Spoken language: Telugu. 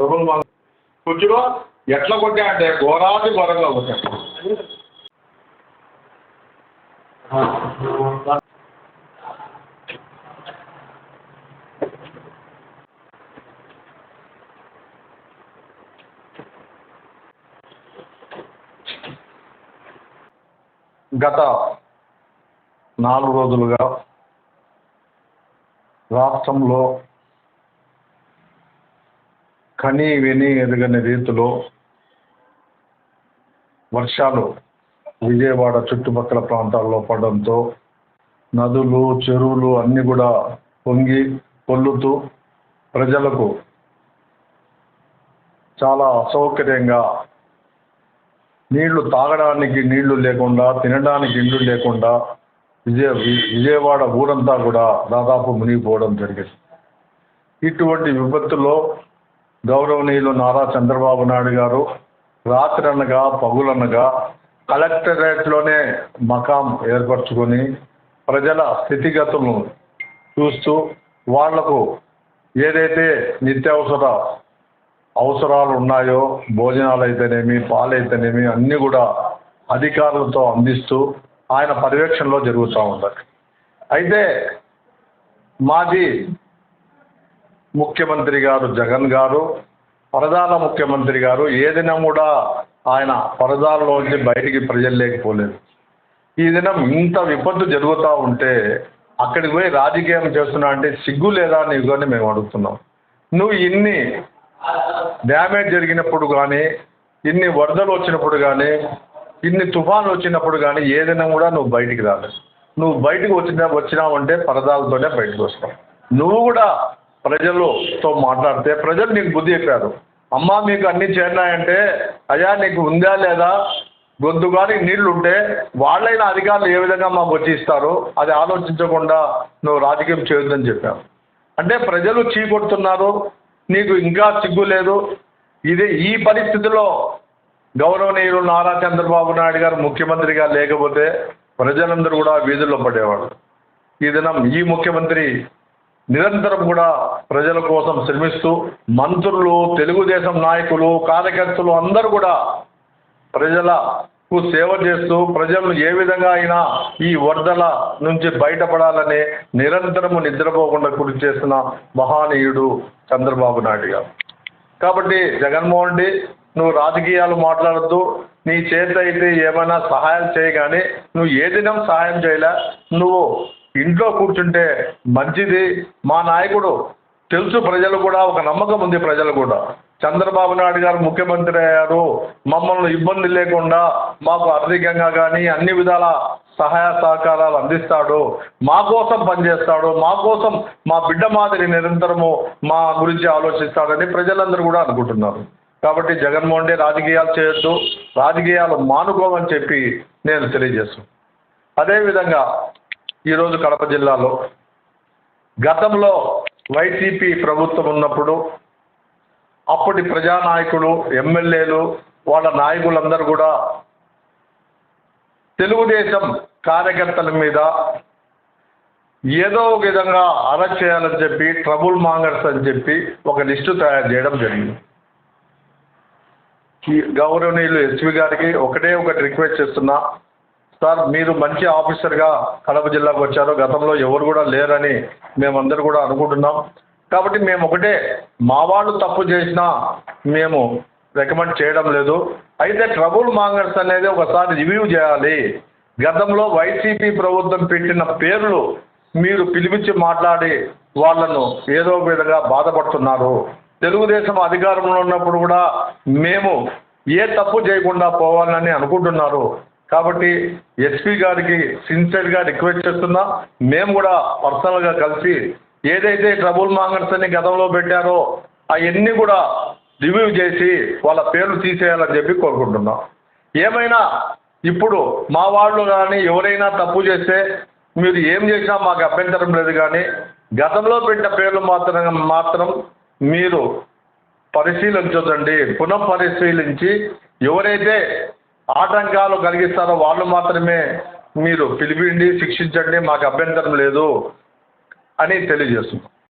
డబుల్ మంగ ఎట్లా కొట్టా అంటే ఘోరాది ఘోరంగా కొట్టా గత నాలుగు రోజులుగా రాష్ట్రంలో కని విని ఎరగని రీతిలో వర్షాలు విజయవాడ చుట్టుపక్కల ప్రాంతాల్లో పడడంతో నదులు చెరువులు అన్నీ కూడా పొంగి పొల్లుతూ ప్రజలకు చాలా అసౌకర్యంగా నీళ్ళు తాగడానికి నీళ్ళు లేకుండా తినడానికి ఇళ్ళు లేకుండా విజయ విజయవాడ ఊరంతా కూడా దాదాపు మునిగిపోవడం జరిగింది. ఇటువంటి విపత్తులో గౌరవనీయులు నారా చంద్రబాబు నాయుడు గారు రాత్రి అనగా పగులనగా కలెక్టరేట్లోనే మకాం ఏర్పరచుకొని ప్రజల స్థితిగతులను చూస్తూ వాళ్ళకు ఏదైతే నిత్యావసర అవసరాలు ఉన్నాయో భోజనాలు అయితేనేమి పాలైతేనేమి అన్నీ కూడా అధికారులతో అందిస్తూ ఆయన పర్యవేక్షణలో జరుగుతూ ఉంటాయి అయితే మాది ముఖ్యమంత్రి గారు జగన్ గారు ప్రధాన ముఖ్యమంత్రి గారు ఏ దినం కూడా ఆయన పరదాల్లోంచి బయటికి ప్రజలు లేకపోలేదు ఈ దినం ఇంత విపత్తు జరుగుతూ ఉంటే అక్కడికి పోయి రాజకీయం చేస్తున్నా అంటే సిగ్గు లేదా నీకు అని మేము అడుగుతున్నాం. నువ్వు ఇన్ని డ్యామేజ్ జరిగినప్పుడు కానీ ఇన్ని వరదలు వచ్చినప్పుడు కానీ ఇన్ని తుఫాన్లు వచ్చినప్పుడు కానీ ఏదైనా కూడా నువ్వు బయటికి రాలేదు. నువ్వు బయటకు వచ్చిన వచ్చినావంటే పరదాలతోనే బయటకు వస్తావు. నువ్వు కూడా ప్రజలతో మాట్లాడితే ప్రజలు నీకు బుద్ధి చెప్పారు. అమ్మ మీకు అన్నీ చేరినాయంటే అయ్యా నీకు ఉందా లేదా? గొంతు కానీ నీళ్ళు ఉంటే వాళ్ళైన అధికారులు ఏ విధంగా మాకు వచ్చి ఇస్తారు అది ఆలోచించకుండా నువ్వు రాజకీయం చేయొద్దని చెప్పావు. అంటే ప్రజలు చీకొడుతున్నారు నీకు ఇంకా సిగ్గు లేదు. ఇది ఈ పరిస్థితిలో గౌరవనీయులు నారా చంద్రబాబు నాయుడు గారు ముఖ్యమంత్రిగా లేకపోతే ప్రజలందరూ కూడా వీధుల్లో పడేవాడు ఈ దినం ఈ ముఖ్యమంత్రి నిరంతరం కూడా ప్రజల కోసం శ్రమిస్తూ మంత్రులు తెలుగుదేశం నాయకులు కార్యకర్తలు అందరూ కూడా ప్రజలకు సేవ చేస్తూ ప్రజలను ఏ విధంగా అయినా ఈ వరదల నుంచి బయటపడాలని నిరంతరము నిద్రపోకుండా కృషి చేస్తున్న మహానీయుడు చంద్రబాబు నాయుడు గారు. కాబట్టి జగన్మోహన్ రెడ్డి నువ్వు రాజకీయాలు మాట్లాడద్దు నీ చేత అయితే ఏమైనా సహాయం చేయగానే నువ్వు ఏ దినం సహాయం చేయలే నువ్వు ఇంట్లో కూర్చుంటే మంచిది. మా నాయకుడు తెలుసు ప్రజలు కూడా ఒక నమ్మకం ఉంది ప్రజలు కూడా. చంద్రబాబు నాయుడు గారు ముఖ్యమంత్రి అయ్యారు. మమ్మల్ని ఇబ్బంది లేకుండా మాకు ఆర్థికంగా కానీ అన్ని విధాల సహాయ సహకారాలు అందిస్తాడు. మా కోసం పనిచేస్తాడు. మా కోసం మా బిడ్డ మాదిరి నిరంతరము మా గురించి ఆలోచిస్తాడని ప్రజలందరూ కూడా అనుకుంటున్నారు. కాబట్టి జగన్మోహన్ రెడ్డి రాజకీయాలు చేయొద్దు. రాజకీయాలు మానుకోమని చెప్పి నేను తెలియజేస్తున్నాను. అదేవిధంగా ఈరోజు కడప జిల్లాలో గతంలో వైసీపీ ప్రభుత్వం ఉన్నప్పుడు అప్పటి ప్రజానాయకులు ఎమ్మెల్యేలు వాళ్ళ నాయకులందరూ కూడా తెలుగుదేశం కార్యకర్తల మీద ఏదో ఒక విధంగా అరెస్ట్ చేయాలని చెప్పి ట్రబుల్ మాంగర్స్ అని చెప్పి ఒక లిస్టు తయారు చేయడం జరిగింది. ఈ గౌరవనీయులు ఎస్పీ గారికి ఒకటే ఒకటి రిక్వెస్ట్ చేస్తున్నా సార్ మీరు మంచి ఆఫీసర్గా కడప జిల్లాకు వచ్చారు. గతంలో ఎవరు కూడా లేరని మేమందరూ కూడా అనుకుంటున్నాం. కాబట్టి మేము ఒకటే మా వాళ్ళు తప్పు చేసినా మేము రికమెండ్ చేయడం లేదు. అయితే ట్రబుల్ మాంగర్స్ అనేది ఒకసారి రివ్యూ చేయాలి. గతంలో వైసీపీ ప్రభుత్వం పెట్టిన పేర్లు మీరు పిలిపించి మాట్లాడి వాళ్ళను ఏదో విధంగా బాధపడుతున్నారు. తెలుగుదేశం అధికారంలో ఉన్నప్పుడు కూడా మేము ఏ తప్పు చేయకుండా పోవాలని అనుకుంటున్నారు. కాబట్టి ఎస్పీ గారికి సిన్సియర్గా రిక్వెస్ట్ చేస్తున్నా మేము కూడా పర్సనల్గా కలిసి ఏదైతే ట్రబుల్ మాంగర్స్ అని గతంలో పెట్టారో అవన్నీ కూడా రివ్యూ చేసి వాళ్ళ పేర్లు తీసేయాలని చెప్పి కోరుకుంటున్నాం. ఏమైనా ఇప్పుడు మా వాళ్ళు కానీ ఎవరైనా తప్పు చేస్తే మీరు ఏం చేసినా మాకు అభ్యంతరం లేదు కానీ గతంలో పెట్టిన పేర్లు మాత్రం మాత్రం మీరు పరిశీలించొద్దండి. పునః పరిశీలించి ఎవరైతే ఆటంకాలు కలిగిస్తారో వాళ్ళు మాత్రమే మీరు పిలిపిండి శిక్షించండి మాకు అభ్యంతరం లేదు అని తెలియజేస్తున్నాం.